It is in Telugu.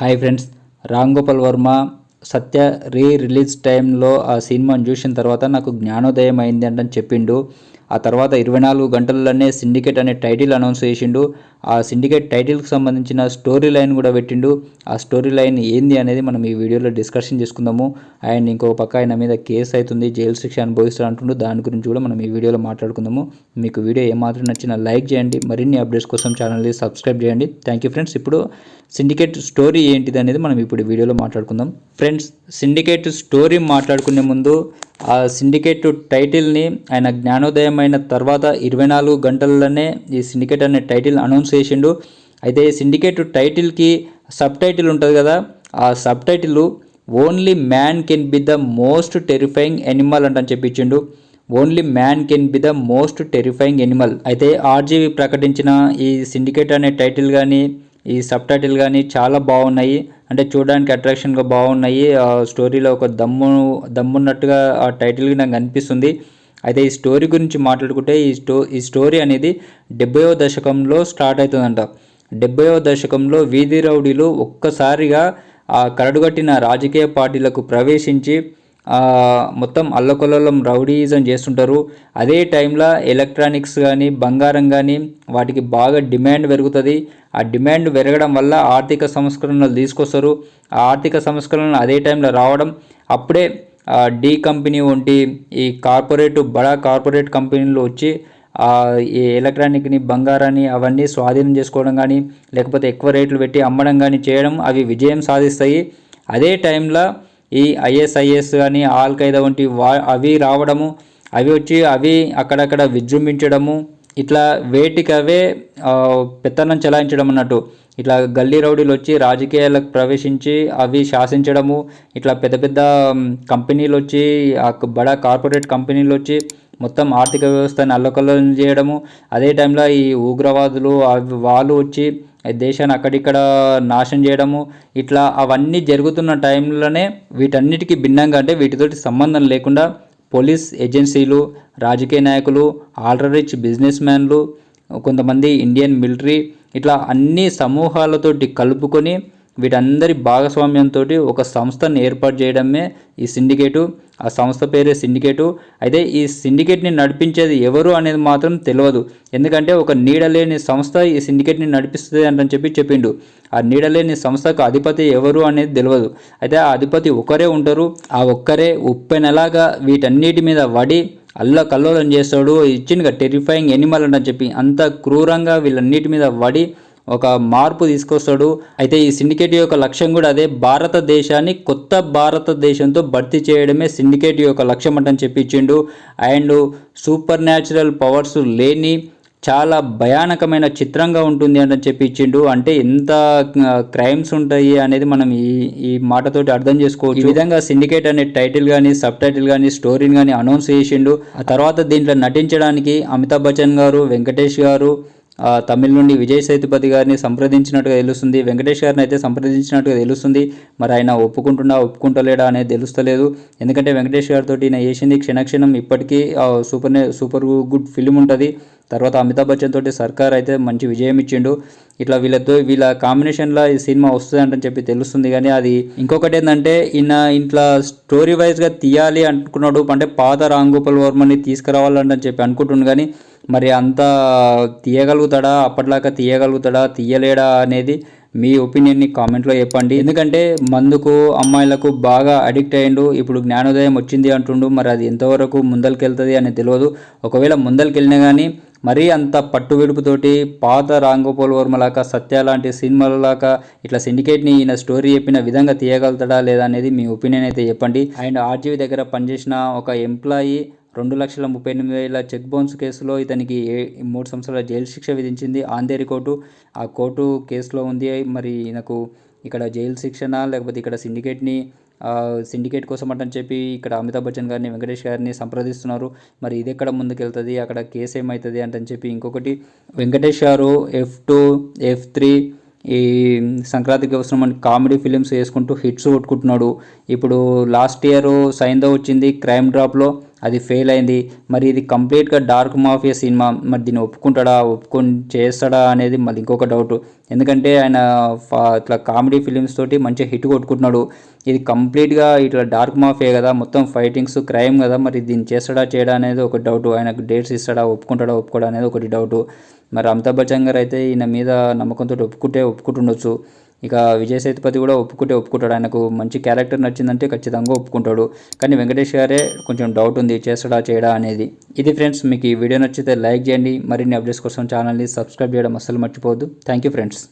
Hi friends Ram Gopal Varma. Satya re release టైంలో ఆ సినిమాని చూసిన తర్వాత నాకు జ్ఞానోదయం అయింది అని చెప్పిండు. ఆ తర్వాత ఇరవై నాలుగు గంటల్లోనే సిండికేట్ అనే టైటిల్ అనౌన్స్ చేసిండు. ఆ సిండికేట్ టైటిల్కి సంబంధించిన స్టోరీ లైన్ కూడా పెట్టిండు. ఆ స్టోరీ లైన్ ఏంది అనేది మనం ఈ వీడియోలో డిస్కషన్ చేసుకుందాము. అండ్ ఇంకో పక్క ఆయన మీద కేసు అవుతుంది జైలు శిక్ష అనుభవిస్తారు అంటుండు. దాని గురించి కూడా మనం ఈ వీడియోలో మాట్లాడుకుందాము. మీకు వీడియో ఏమాత్రం నచ్చిన లైక్ చేయండి. మరిన్ని అప్డేట్స్ కోసం ఛానల్ని సబ్స్క్రైబ్ చేయండి. Thank you friends. ఇప్పుడు సిండికేట్ స్టోరీ ఏంటిది అనేది మనం ఇప్పుడు వీడియోలో మాట్లాడుకుందాం. ఫ్రెండ్స్ సిండికేట్ స్టోరీ మాట్లాడుకునే ముందు ఆ సిండికేట్ టైటిల్ని ఆయన జ్ఞానోదయం అయిన తర్వాత ఇరవై నాలుగు గంటల్లోనే ఈ సిండికేట్ అనే టైటిల్ అనౌన్స్ చేసిండు. అయితే ఈ సిండికేట్ టైటిల్కి సబ్ టైటిల్ ఉంటుంది కదా ఆ subtitle only man can be the most terrifying animal అంటని చెప్పించిండు. Only man can be the most terrifying animal అయితే ఆర్జీవి ప్రకటించిన ఈ సిండికేట్ అనే టైటిల్ కానీ ఈ సబ్ టైటిల్ కానీ చాలా బాగున్నాయి. అంటే చూడడానికి అట్రాక్షన్గా బాగున్నాయి. ఆ స్టోరీలో ఒక దమ్ము దమ్మున్నట్టుగా ఆ టైటిల్ నాకు అనిపిస్తుంది. అయితే ఈ స్టోరీ గురించి మాట్లాడుకుంటే ఈ స్టో ఈ స్టోరీ అనేది డెబ్బైవ దశకంలో స్టార్ట్ అవుతుందంట. డెబ్బైవ దశకంలో వీధి రౌడీలు ఒక్కసారిగా ఆ కరడుగట్టిన రాజకీయ పార్టీలకు ప్రవేశించి మొత్తం అల్లకొల్లం రౌడీజం చేస్తుంటారు. అదే టైంలో ఎలక్ట్రానిక్స్ కానీ బంగారం కానీ వాటికి బాగా డిమాండ్ పెరుగుతుంది. ఆ డిమాండ్ పెరగడం వల్ల ఆర్థిక సంస్కరణలు తీసుకొస్తారు. ఆ ఆర్థిక సంస్కరణలు అదే టైంలో రావడం అప్పుడే డీ డి కంపెనీ వంటి ఈ కార్పొరేట్ బడా కార్పొరేట్ కంపెనీలు వచ్చి ఈ ఎలక్ట్రానిక్ని బంగారాన్ని అవన్నీ స్వాధీనం చేసుకోవడం కానీ లేకపోతే ఎక్కువ రేట్లు పెట్టి అమ్మడం కానీ చేయడం అవి విజయం సాధిస్తాయి. అదే టైంలో ఈ ఐఎస్ఐఎస్ కానీ ఆల్ ఖైదా వంటి వా అవి రావడము అవి వచ్చి అవి అక్కడక్కడ విజృంభించడము ఇట్లా వేటికవే పెత్తనం చెలాయించడం అన్నట్టు. ఇట్లా గల్లీ రౌడీలు వచ్చి రాజకీయాలకు ప్రవేశించి అవి శాసించడము ఇట్లా పెద్ద పెద్ద కంపెనీలు వచ్చి బడా కార్పొరేట్ కంపెనీలు వచ్చి మొత్తం ఆర్థిక వ్యవస్థను అల్లకల్లం చేయడము. అదే టైంలో ఈ ఉగ్రవాదులు అవి వాళ్ళు వచ్చి దేశాన్ని అక్కడిక్కడ నాశనం చేయడము ఇట్లా అవన్నీ జరుగుతున్న టైంలోనే వీటన్నిటికీ భిన్నంగా అంటే వీటితోటి సంబంధం లేకుండా పోలీస్ ఏజెన్సీలు రాజకీయ నాయకులు ఆల్రెడీ బిజినెస్ మ్యాన్లు కొంతమంది ఇండియన్ మిలిటరీ ఇట్లా అన్ని సమూహాలతోటి కలుపుకొని వీటందరి భాగస్వామ్యంతో ఒక సంస్థను ఏర్పాటు చేయడమే ఈ సిండికేటు. ఆ సంస్థ పేరే సిండికేటు. అయితే ఈ సిండికేట్ని నడిపించేది ఎవరు అనేది మాత్రం తెలియదు ఎందుకంటే ఒక నీడలేని సంస్థ ఈ సిండికేట్ని నడిపిస్తుంది అంటని చెప్పి చెప్పిండు. ఆ నీడలేని సంస్థకు అధిపతి ఎవరు అనేది తెలియదు అయితే ఆ అధిపతి ఒకరే ఉంటారు. ఆ ఒక్కరే ఉప్పెనలాగా వీటన్నిటి మీద వడి అల్ల కల్లోలం చేస్తాడు. ఇచ్చిన టెరిఫైయింగ్ ఎనిమల్ అంటని చెప్పి అంత క్రూరంగా వీళ్ళన్నిటి మీద వడి ఒక మార్పు తీసుకొస్తాడు. అయితే ఈ సిండికేట్ యొక్క లక్ష్యం కూడా అదే. భారతదేశాన్ని కొత్త భారతదేశంతో భర్తీ చేయడమే సిండికేట్ యొక్క లక్ష్యం అంటని చెప్పించిండు అండ్ సూపర్ న్యాచురల్ పవర్స్ లేని చాలా భయానకమైన చిత్రంగా ఉంటుంది అని చెప్పి ఇచ్చిండు. అంటే ఎంత క్రైమ్స్ ఉంటాయి అనేది మనం ఈ ఈ మాటతోటి అర్థం చేసుకోవచ్చు. ఈ విధంగా సిండికేట్ అనే టైటిల్ కానీ సబ్ టైటిల్ కానీ స్టోరీని కానీ అనౌన్స్ చేసిండు. ఆ తర్వాత దీంట్లో నటించడానికి అమితాబ్ బచ్చన్ గారు వెంకటేష్ గారు తమిళ నుండి విజయ్ సేతుపతి గారిని సంప్రదించినట్టుగా తెలుస్తుంది. వెంకటేష్ గారిని అయితే సంప్రదించినట్టుగా తెలుస్తుంది. మరి ఆయన ఒప్పుకుంటున్నా ఒప్పుకుంటలేడా అనేది తెలుస్తలేదు. ఎందుకంటే వెంకటేష్ గారితో ఈయన చేసింది క్షణక్షణం. ఇప్పటికీ సూపర్ సూపర్ గుడ్ ఫిలిం ఉంటుంది. తర్వాత అమితాబ్ బచ్చన్ తోటి సర్కార్ అయితే మంచి విజయం ఇచ్చిండు. ఇట్లా వీళ్ళతో వీళ్ళ కాంబినేషన్లో ఈ సినిమా వస్తుంది అంటని చెప్పి తెలుస్తుంది కానీ అది ఇంకొకటి ఏంటంటే ఈయన ఇంట్లో స్టోరీ వైజ్గా తీయాలి అనుకున్నాడు. అంటే పాత రామ్ గోపాల్ వర్మని తీసుకురావాలంటని చెప్పి అనుకుంటుండు కానీ మరి అంత తీయగలుగుతాడా? అప్పట్లాగా తీయగలుగుతాడా? తీయలేడా అనేది మీ ఒపీనియన్ని కామెంట్లో చెప్పండి. ఎందుకంటే మందుకు అమ్మాయిలకు బాగా అడిక్ట్ అయ్యిండు. ఇప్పుడు జ్ఞానోదయం వచ్చింది అంటుండు. మరి అది ఎంతవరకు ముందరికెళ్తుంది అని తెలియదు. ఒకవేళ ముందరికెళ్ళినా కానీ మరీ అంత పట్టు విడుపుతోటి పాత రాంగోపాల్ వర్మలాగా సత్య లాంటి సినిమాలలాగా ఇట్లా సిండికేట్ని ఈయన స్టోరీ చెప్పిన విధంగా తీయగలుగుతాడా లేదా అనేది మీ ఒపీనియన్ అయితే చెప్పండి. అండ్ ఆర్జీవి దగ్గర పనిచేసిన ఒక ఎంప్లాయీ రెండు లక్షల ముప్పై ఎనిమిది వేల చెక్ బౌన్స్ కేసులో ఇతనికి ఏ మూడు సంవత్సరాల జైలు శిక్ష విధించింది. ఆంధేరి కోర్టు ఆ కోర్టు కేసులో ఉంది. మరి ఈయనకు ఇక్కడ జైలు శిక్షణ లేకపోతే ఇక్కడ సిండికేట్ని సిండికేట్ కోసం అంటని చెప్పి ఇక్కడ అమితాబ్ బచ్చన్ గారిని వెంకటేష్ గారిని సంప్రదిస్తున్నారు. మరి ఇది ఎక్కడ ముందుకెళ్తుంది? అక్కడ కేసు ఏమవుతుంది అంటని చెప్పి ఇంకొకటి వెంకటేష్ గారు ఎఫ్ టూ ఎఫ్ త్రీ ఈ సంక్రాంతికి అవసరం అని కామెడీ ఫిలిమ్స్ వేసుకుంటూ హిట్స్ కొట్టుకుంటున్నాడు. ఇప్పుడు లాస్ట్ ఇయర్ సైందో వచ్చింది క్రైమ్ డ్రాప్లో. అది ఫెయిల్ అయింది. మరి ఇది కంప్లీట్గా డార్క్ మాఫియా సినిమా మరి దీన్ని ఒప్పుకుంటాడా? ఒప్పుకొని చేస్తాడా అనేది మళ్ళీ ఇంకొక డౌట్ ఎందుకంటే ఆయన ఫా- ఇట్లా కామెడీ ఫిలిమ్స్ తోటి మంచిగా హిట్ కొట్టుకుంటున్నాడు. ఇది కంప్లీట్గా ఇట్లా డార్క్ మాఫియా కదా. మొత్తం ఫైటింగ్స్ క్రైమ్ కదా. మరి దీన్ని చేస్తాడా చేయడా అనేది ఒక డౌట్ ఆయనకు డేట్స్ ఇస్తాడా ఒప్పుకుంటాడా ఒప్పుకోడా అనేది ఒకటి డౌట్ మరి అమితాబ్ బచ్చన్ గారు అయితే ఈయన మీద నమ్మకంతో ఒప్పుకుంటే ఒప్పుకుంటుండొచ్చు. ఇక విజయ్ సేతుపతి కూడా ఒప్పుకుంటే ఒప్పుకుంటాడు. ఆయనకు మంచి క్యారెక్టర్ నచ్చిందంటే ఖచ్చితంగా ఒప్పుకుంటాడు. కానీ వెంకటేష్ గారే కొంచెం డౌట్ ఉంది చేస్తాడా చేయడా అనేది. ఇది ఫ్రెండ్స్ మీకు ఈ వీడియో నచ్చితే లైక్ చేయండి. మరిన్ని అప్డేట్స్ కోసం ఛానల్ని సబ్స్క్రైబ్ చేయడం అస్సలు మర్చిపోవద్దు. Thank you friends